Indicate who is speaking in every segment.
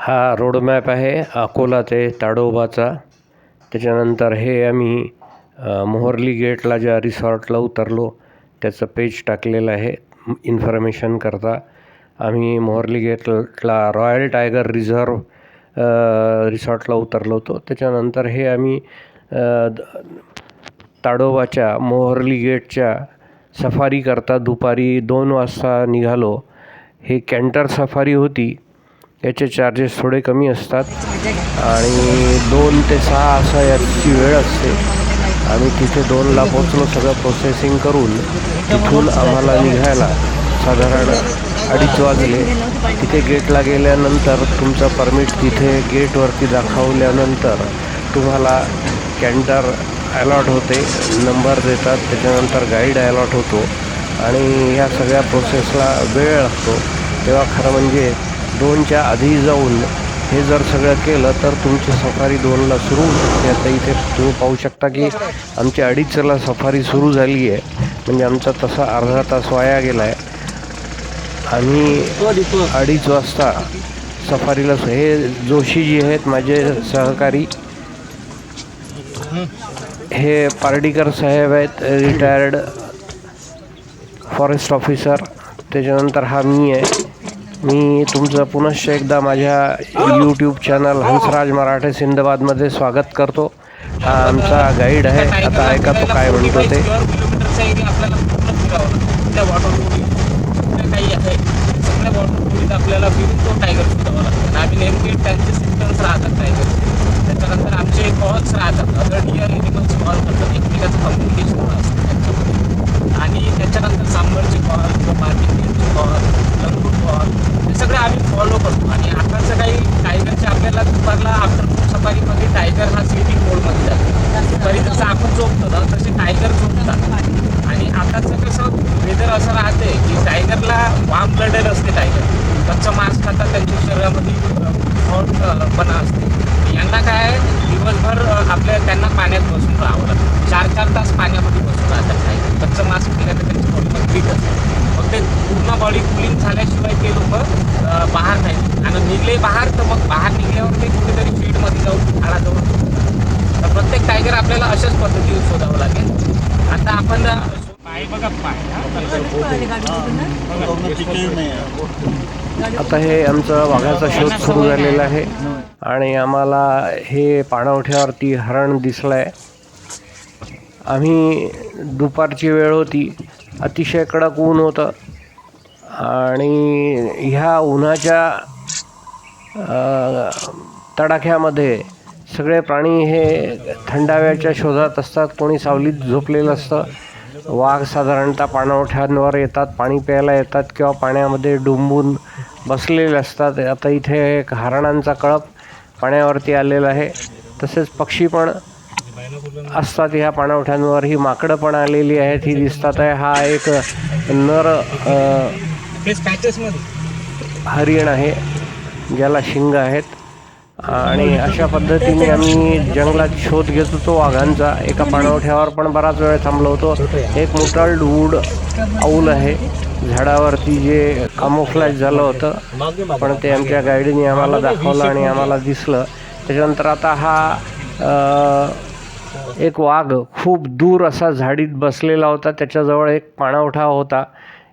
Speaker 1: हा रोडमॅप आहे अकोला ते ताडोबाचा. त्याच्यानंतर हे आम्ही मोहर्ली गेटला ज्या रिसॉर्टला उतरलो त्याचं पेज टाकलेलं आहे इन्फॉर्मेशन करता. आम्ही मोहर्ली गेटला रॉयल टायगर रिझर्व रिसॉर्टला उतरलो होतो. त्याच्यानंतर हे आम्ही द- ताडोबाच्या मोहर्ली गेटच्या सफारीकरता दुपारी दोन वाजता निघालो. हे कॅन्टर सफारी होती. याचे चार्जेस थोडे कमी असतात. आणि दोन ते सहा असा याची वेळ असते. आम्ही तिथे दोनला पोचलो सगळं प्रोसेसिंग करून तिथून आम्हाला निघायला साधारण अडीच वाजले. तिथे गेटला गेल्यानंतर तुमचं परमिट तिथे गेटवरती दाखवल्यानंतर तुम्हाला कॅन्टर अलॉट होते नंबर देतात त्याच्यानंतर गाईड अलॉट होतो. आणि ह्या सगळ्या प्रोसेसला वेळ लागतो. तेव्हा खरं म्हणजे दोनच्या आधी जाऊन हे जर सगळं केलं तर तुमची सफारी दोनला सुरू होऊ शकते. आता इथे तुम्ही पाहू शकता की आमची अडीचला सफारी सुरू झाली आहे. म्हणजे आमचा तसा अर्धा तास वाया गेला आहे आम्ही अडीच वाजता सफारीला हे जोशीजी आहेत माझे सहकारी हे पार्डीकर साहेब आहेत रिटायर्ड फॉरेस्ट ऑफिसर. त्याच्यानंतर हा मी आहे. मी तुमचं पुनश्च एकदा माझ्या यूट्यूब चॅनल हंसराज मराठे सिंधबादमध्ये स्वागत करतो. हा आमचा गाईड आहे. आता ऐका तो काय म्हणतो ते.
Speaker 2: आपल्याला फिरून तो टायगर सुद्धा लागतो आणि आम्ही नेमके त्यांचे सिम्टम्स राहतात टायगर त्याच्यानंतर आमचे कॉल्स राहतात अदर डिअर एनिमल्स कॉल करतात एकमेकाचं कम्युनिकेशन असतं त्यांच्यामध्ये आणि त्याच्यानंतर सांबरचे कॉल किंवा मार्केटिंगचे कॉल हे सगळं आम्ही फॉलो करतो आणि आताचं काही टायगरचे आपल्याला दुपारला आफ्टरनून सफारीमध्ये टायगर हा स्लिपिंग मोडमध्ये जातो दुपारी जसं आपण झोपतो ना तसे टायगर झोपतात आणि आताचं कसं वेदर असं राहते की टायगरला वाम ब्लडेड असते टायगर कच्चं मांस खातात त्यांच्या शरीरामध्ये हॉट पणा असते यांना काय आहे, दिवसभर अ, आपल्या त्यांना पाण्यात बसून राहावं लागतं चार चार तास पाण्यामध्ये बसून राहतात टायगर कच्चं मांस खाल्ल्यानं त्यांची बॉडी फिट असते मग ते पूर्ण बॉडी कुलिंग झाल्याशिवाय ते लोक बाहेर नाही आणि निघले बाहेर तर मग बाहेर निघल्यावर ते कुठेतरी फीडमध्ये जाऊन झाडाजवळ झोपतात. तर प्रत्येक टायगर आपल्याला अशाच पद्धतीने शोधावं लागेल आता आपण अ, पाय बघा पाय हा.
Speaker 1: आता हे आमचं वाघाचा शोध सुरू झालेला आहे. आणि आम्हाला हे पाणवठ्यावरती हरण दिसलं आहे आम्ही दुपारची वेळ होती. अतिशय कडक ऊन होतं. आणि ह्या उन्हाच्या तडाख्यामध्ये सगळे प्राणी हे थंडाव्याच्या शोधात असतात. कोणी सावलीत झोपलेलं असतं. वाघ साधारणतः पाणवठ्यांवर येतात पाणी प्यायला येतात किंवा पाण्यामध्ये डुंबून बसलेले असतात. आता इथे एक हरणांचा कळप पाण्यावरती आलेला आहे. तसेच पक्षी पण असतात ह्या पाणवठ्यांवर ही माकडं पण आलेली आहेत ही दिसतात आहे. हा एक नर हरिण आहे ज्याला शिंग आहेत. आणि अशा पद्धतीने आम्ही जंगलात शोध घेत होतो वाघांचा. एका पाणवठ्यावर पण बराच वेळ थांबलो होतो. एक मुटल्ड वूड औल आहे. झाडावरती जे कामोफ्लॅज झालं होतं पण ते आमच्या गाईडने आम्हाला दाखवलं आणि आम्हाला दिसलं. त्याच्यानंतर आता हा एक वाघ खूप दूर असा झाडीत बसलेला होता. त्याच्याजवळ एक पाणवठा होता.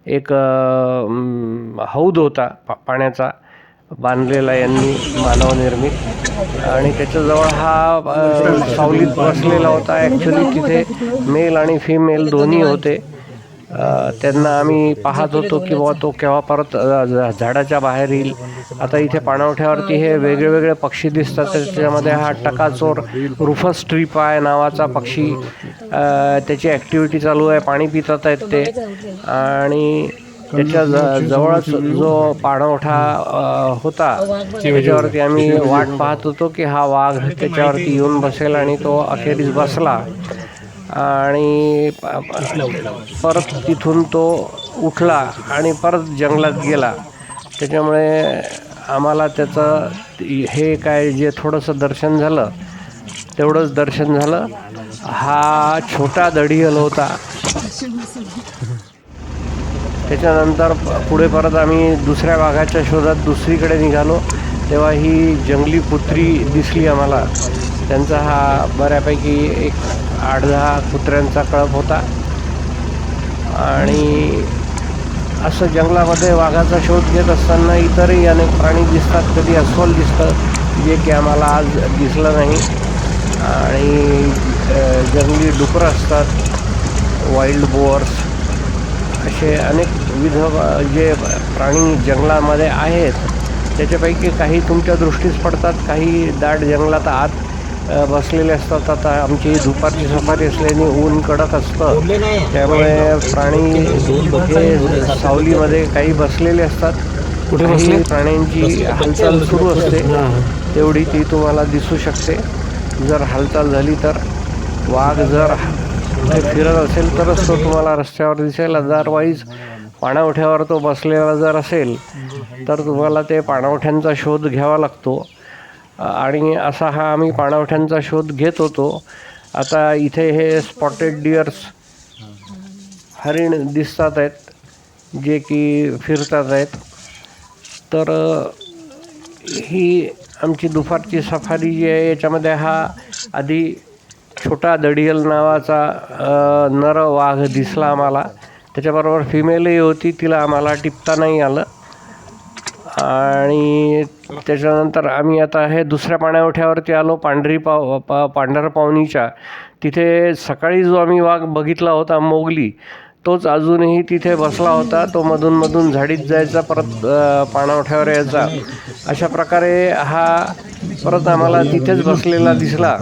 Speaker 1: एक हौद होता पा पाण्याचा. बांधलेला यांनी मानवनिर्मित. आणि त्याच्याजवळ हा सावलीत बसलेला होता. ॲक्च्युली तिथे मेल आणि फिमेल दोन्ही होते. त्यांना आम्ही पाहत होतो की बुवा तो केव्हा परत झाडाच्या बाहेर येईल. आता इथे पाणवठ्यावरती हे वेगळे वेगळे पक्षी दिसतात. त्याच्यामध्ये हा टकाचोर रुफस ट्रीप आहे नावाचा पक्षी. त्याची ॲक्टिव्हिटी चालू आहे. पाणी पितात आहेत ते. आणि त्याच्या ज- जवळच जो पाणवठा अ, होता त्याच्यावरती आम्ही वाट पाहत होतो. की हा वाघ त्याच्यावरती येऊन बसेल आणि तो अखेरीस बसला. आणि प- प- परत तिथून तो उठला आणि परत जंगलात गेला. त्याच्यामुळे आम्हाला त्याचं हे काय जे थोडंसं दर्शन झालं तेवढंच दर्शन झालं. हा छोटा दढियल होता. त्याच्यानंतर पुढे परत आम्ही दुसऱ्या वाघाच्या शोधात दुसरीकडे निघालो. तेव्हा ही जंगली कुत्री दिसली आम्हाला. त्यांचा हा बऱ्यापैकी एक आठ दहा कुत्र्यांचा कळप होता. आणि असं जंगलामध्ये वाघाचा शोध घेत असताना इतरही अनेक प्राणी दिसतात. कधी अस्वल दिसतं जे की आम्हाला आज दिसलं नाही. आणि जंगली डुकरं असतात. वाईल्ड बोअर्स असे अनेक विविध जे प्राणी जंगलामध्ये आहेत त्याच्यापैकी काही तुमच्या दृष्टीस पडतात काही दाट जंगलात आत बसलेले असतात. आता आमची दुपारची सफारी असल्याने ऊन कडक असतं. त्यामुळे प्राणी हे सावलीमध्ये काही बसलेले असतात.
Speaker 3: कुठे बसले?
Speaker 1: प्राण्यांची हालचाल सुरू असते. तेवढी ती तुम्हाला दिसू शकते. जर हालचाल झाली तर वाघ जर कुठे फिरत असेल तरच तो तुम्हाला रस्त्यावर दिसेल. अदरवाईज पाणवठ्यावर तो बसलेला जर असेल तर तुम्हाला ते पाणवठ्यांचा शोध घ्यावा लागतो. आणि असा हा आम्ही पाणवठ्यांचा शोध घेत होतो. आता इथे हे स्पॉटेड डिअर्स हरिण दिसतात आहेत जे की फिरतात आहेत. तर ही आमची दुपारची सफारी जी आहे याच्यामध्ये हा आधी छोटा दडियल नावाचा नर वाघ दिसला आम्हाला. त्याच्याबरोबर फिमेलही होती तिला आम्हाला टिपता नाही आलं. आणि त्याच्यानंतर आम्ही आता हे दुसऱ्या पाण्यावठ्यावरती आलो पांढरी पाव पा पांढर पावनीच्या. तिथे सकाळी जो आम्ही वाघ बघितला होता मोगली तोच अजूनही तिथे बसला होता. तो मधूनमधून झाडीत जायचा परत पाणावठ्यावर यायचा. अशा प्रकारे हा परत आम्हाला तिथेच बसलेला दिसला.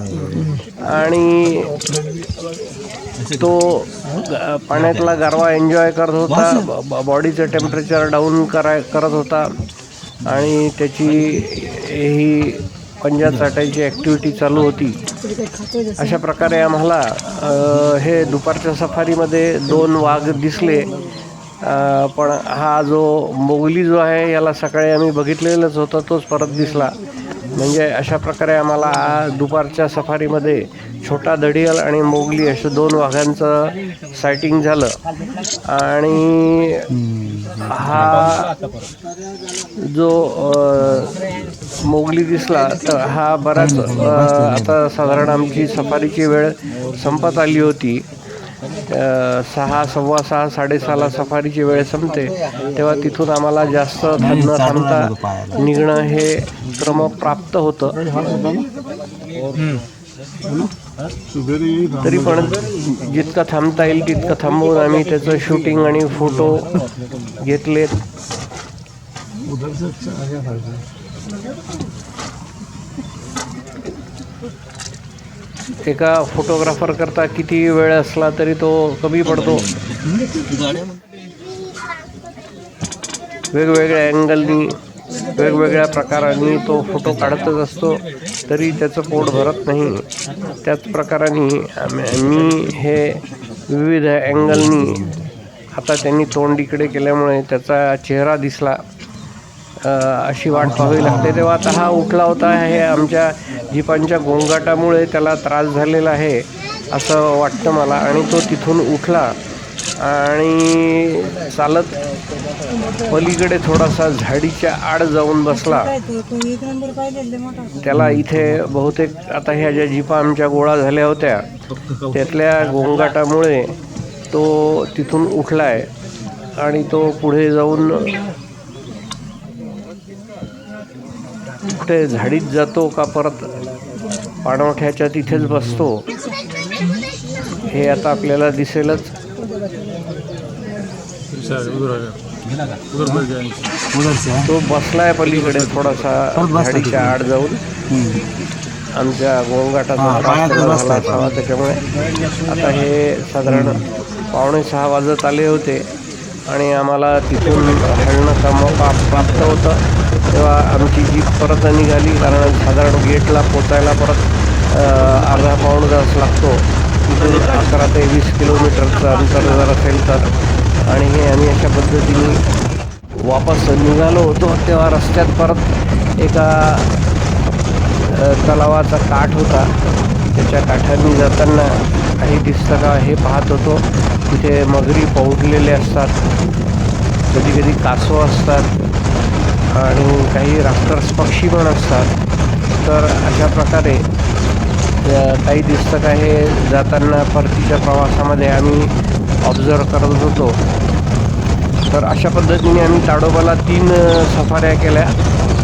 Speaker 1: आणि तो पाण्यातला गारवा एन्जॉय करत होता. बॉडीचं टेम्परेचर डाऊन कराय करत होता. आणि त्याची ही पंजा चाटायची ॲक्टिव्हिटी चालू होती. अशा प्रकारे आम्हाला हे दुपारच्या सफारीमध्ये दोन वाघ दिसले. पण हा जो मोगली जो आहे याला सकाळी आम्ही बघितलेलंच होतं तोच परत दिसला. म्हणजे अशा प्रकारे आम्हाला दुपारच्या सफारीमध्ये छोटा दडियल आणि मोगली अशा दोन वाघांचं सायटिंग झालं. आणि हा जो मोगली दिसला तर हा बराच आता साधारण आमची सफारीची वेळ संपत आली होती. सहा सव्वा सहा साडेसहाला सफारीची वेळ संपते. तेव्हा तिथून आम्हाला जास्त न थांबता निघणं हे क्रमप्राप्त होतं. तरी पण जितकं थांबता येईल तितकं थांबवून आम्ही त्याचं शूटिंग आणि फोटो घेतलेत एका फोटोग्राफर करता किती वेळ असला तरी तो कमी पडतो. वेगवेगळ्या अँगलनी वेगवेगळ्या प्रकारांनी तो फोटो काढतच असतो तरी त्याचं पोट भरत नाही. त्याच प्रकाराने आम्ही- मी हे विविध अँगलनी आता त्यांनी तोंड इकडे केल्यामुळे त्याचा चेहरा दिसला. अशी वाट पाहावी लागते. तेव्हा आता हा उठला होता. हे आमच्या जीपांच्या गोंगाटामुळे त्याला त्रास झालेला आहे असं वाटतं मला. आणि तो तिथून उठला आणि चालत पलीकडे थोडासा झाडीच्या आड जाऊन बसला. त्याला इथे बहुतेक आता ह्या ज्या जीपा आमच्या गोळा झाल्या होत्या त्यातल्या गोंगाटामुळे तो तिथून उठला आहे आणि तो पुढे जाऊन कुठे झाडीत जातो का परत पाणवठ्याच्या तिथेच बसतो? हे आता आपल्याला दिसेलच. तो बसलाय पलीकडे थोडासा झाडीच्या आड जाऊन. आमच्या गोंगाटाचा झाला त्याच्यामुळे. आता हे साधारण पावणे सहा वाजत आले होते आणि आम्हाला तिथून हलणं काम प्राप्त होतं. तेव्हा आमची जीप परत निघाली कारण साधारण गेटला पोचायला परत अर्धा पाऊण तास लागतो. तिथून अकरा ते वीस किलोमीटरचं अंतर जर असेल तर. आणि हे आम्ही अशा पद्धतीने वापस निघालो होतो. तेव्हा रस्त्यात परत एका तलावाचा काठ होता. त्याच्या काठांनी जाताना काही दिसतं का हे पाहत होतो. तिथे मगरी पौडलेले असतात. कधी कधी कासव असतात. आणि काही राक्षस पक्षी पण असतात. तर अशा प्रकारे काही दिसतं का हे जाताना परतीच्या प्रवासामध्ये आम्ही ऑब्झर्व करत होतो. तर अशा पद्धतीने आम्ही ताडोबाला तीन सफाऱ्या केल्या.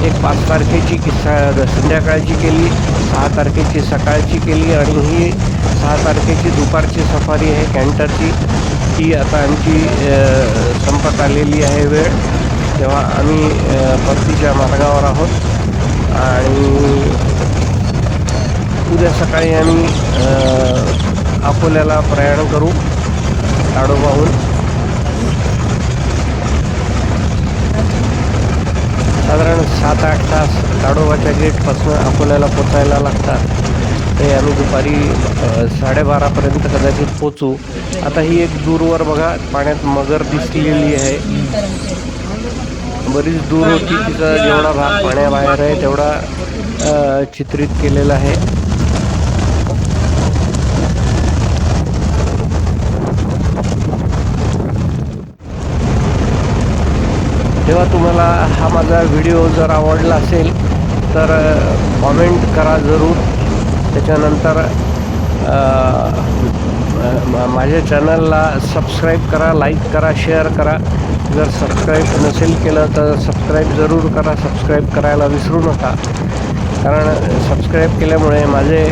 Speaker 1: एक पाच तारखेची की संध्याकाळची केली सहा तारखेची सकाळची केली आणि ही सहा तारखेची दुपारची सफारी आहे कॅन्टरची ती आता आमची संपत आलेली आहे वेळ. तेव्हा आम्ही परतीच्या मार्गावर आहोत. आणि उद्या सकाळी आम्ही अकोल्याला प्रयाण करू ताडोबाहून साधारण सात आठ तास ताडोबाच्या गेटपासून अकोल्याला पोचायला लागतात. ते आम्ही दुपारी साडेबारापर्यंत कदाचित पोचू. आता ही एक दूरवर बघा पाण्यात मगर दिसलेली आहे. बरीच दूर होती तिचा जेवढा भाग पाण्याबाहेर आहे तेवढा चित्रित केलेला आहे. तेव्हा तुम्हाला हा माझा व्हिडिओ जर आवडला असेल तर कॉमेंट करा जरूर. त्याच्यानंतर म- माझ्या चॅनलला सबस्क्राईब करा लाईक करा शेअर करा. जर सबस्क्राईब नसेल केलं तर सबस्क्राईब जरूर करा सबस्क्राईब करायला विसरू नका. कारण सबस्क्राईब केल्यामुळे माझे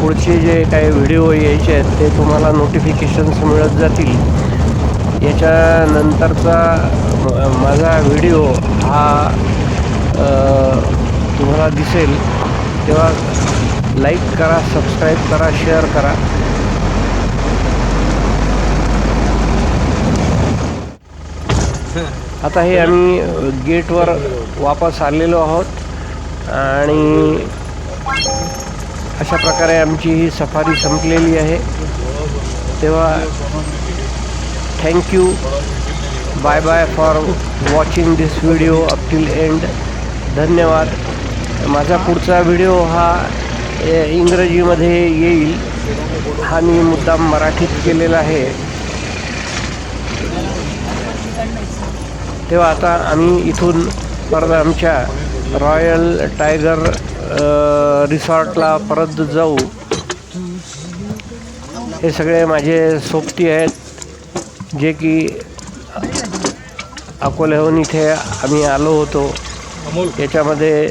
Speaker 1: पुढचे जे काही व्हिडिओ यायचे आहेत ते तुम्हाला नोटिफिकेशन्स मिळत जातील. याच्यानंतरचा माझा व्हिडिओ हा तुम्हाला दिसेल. तेव्हा लाईक करा सबस्क्राईब करा शेअर करा. आता हे आम्ही गेटवर वापस आलेलो आहोत. आणि अशा प्रकारे आमची ही सफारी संपलेली आहे. तेव्हा thank you bye bye for watching this video up till end धन्यवाद. माझा पुढचा व्हिडिओ हा इंग्रजीमध्ये येईल. हा मी मुद्दाम मराठीत केलेला आहे. तेव्हा आता आम्ही इथून परत आमच्या रॉयल टायगर रिसॉर्टला परत जाऊ. हे सगळे माझे सोबती आहेत जे की अकोल्याहून इथे आम्ही आलो होतो. याच्यामध्ये